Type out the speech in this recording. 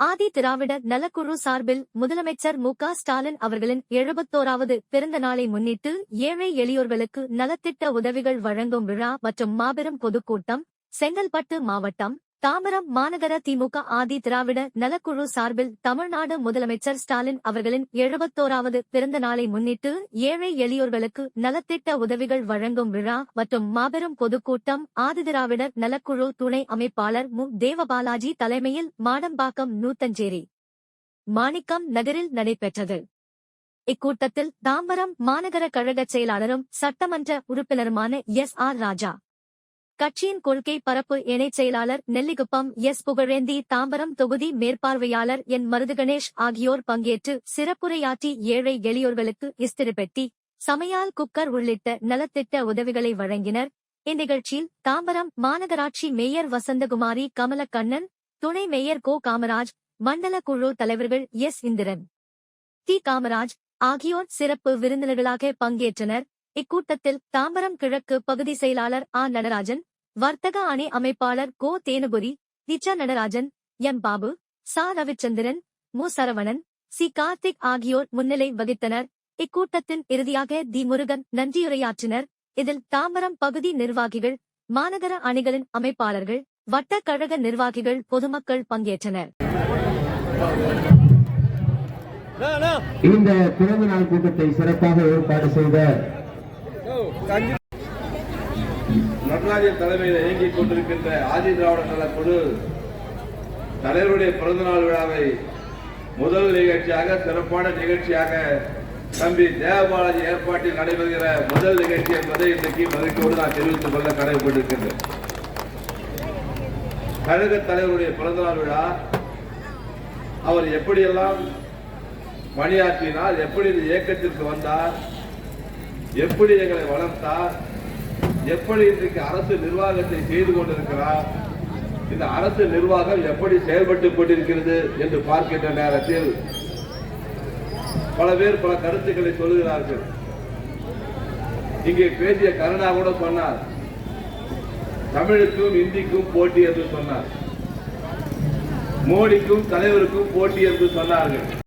ஆதி திராவிட நலக்குழு சார்பில் முதலமைச்சர் மு க ஸ்டாலின் அவர்களின் எழுபத்தோராவது பிறந்த நாளை முன்னிட்டு ஏழை எளியோர்களுக்கு நலத்திட்ட உதவிகள் வழங்கும் விழா மற்றும் மாபெரும் பொதுக்கூட்டம் செங்கல்பட்டு மாவட்டம் தாம்பரம் மாநகர திமுக ஆதி திராவிட நலக்குழு சார்பில் தமிழ்நாடு முதலமைச்சர் ஸ்டாலின் அவர்களின் எழுபத்தோராவது பிறந்த நாளை முன்னிட்டு ஏழை எளியோர்களுக்கு நலத்திட்ட உதவிகள் வழங்கும் விழா மற்றும் மாபெரும் பொதுக்கூட்டம் ஆதி திராவிடர் நலக்குழு துணை அமைப்பாளர் மு. தேவபாலாஜி தலைமையில் மாடம்பாக்கம் நூத்தஞ்சேரி மாணிக்கம் நகரில் நடைபெற்றது. இக்கூட்டத்தில் தாம்பரம் மாநகர கழக செயலாளரும் சட்டமன்ற உறுப்பினருமான எஸ். ஆர். ராஜா கட்சியின் கொள்கை பரப்பு இணைச் செயலாளர் நெல்லிகுப்பம் எஸ். புகழேந்தி தாம்பரம் தொகுதி மேற்பார்வையாளர் என். மருதுகணேஷ் ஆகியோர் பங்கேற்று சிறப்புரையாற்றி ஏழை எளியோர்களுக்கு இஸ்திரி பெட்டி சமையால் குக்கர் உள்ளிட்ட நலத்திட்ட உதவிகளை வழங்கினர். இந்நிகழ்ச்சியில் தாம்பரம் மாநகராட்சி மேயர் வசந்தகுமாரி கமலக்கண்ணன் துணை மேயர் கோ. காமராஜ் மண்டல குழு தலைவர்கள் எஸ். இந்திரன் டி. காமராஜ் ஆகியோர் சிறப்பு விருந்தினர்களாக பங்கேற்றனர். இக்கூட்டத்தில் தாம்பரம் கிழக்கு பகுதி செயலாளர் ஆ. நடராஜன் வர்த்தக அணி அமைப்பாளர் கோ. தேனுபுரி திச்சா நடராஜன் எம். பாபு சா. ரவிச்சந்திரன் மு. சரவணன் சி. கார்த்திக் ஆகியோர் முன்னிலை வகித்தனர். இக்கூட்டத்தின் இறுதியாக தி. முருகன் நன்றியுரையாற்றினர். இதில் தாம்பரம் பகுதி நிர்வாகிகள் மாநகர அணிகளின் அமைப்பாளர்கள் வட்ட கழக நிர்வாகிகள் பொதுமக்கள் பங்கேற்றனர். இந்த பிறந்த நாள் கூட்டத்தை சிறப்பாக ஏற்பாடு செய்த நடராஜன் தலைமையில் இயங்கிக் கொண்டிருக்கின்ற ஆதி திராவிட நல குழு தலைவருடைய பிறந்தநாள் விழாவை முதல் நிகழ்ச்சியாக சிறப்பான நிகழ்ச்சியாக தம்பி தேவபாலாஜி ஏற்பாட்டில் நடைபெறுகிற முதல் நிகழ்ச்சி என்பதை இன்றைக்கு மகிழ்ச்சியோடு நான் தெரிவித்துக் கொள்ள கடமைப்பட்டிருக்கின்றேன். கழக தலைவருடைய பிறந்தநாள் விழா அவர் எப்படியெல்லாம் பணியாற்றினார் எப்படி இந்த இயக்கத்திற்கு வந்தார் எப்படி எங்களை வளர்த்தார்? எப்படி இன்றைக்கு அரசு நிர்வாகத்தை செய்து கொண்டிருக்கிறார்? இந்த அரசு நிர்வாகம் எப்படி செயல்பட்டுக் கொண்டிருக்கிறது என்று பார்க்கின்ற நேரத்தில் பல பேர் பல கருத்துக்களை சொல்லுகிறார்கள் இங்கே பேசிய கருணா கூட சொன்னார். தமிழுக்கும் இந்திக்கும் போட்டி என்று சொன்னார். மோடிக்கும் தலைவருக்கும் போட்டி என்று சொன்னார்கள்.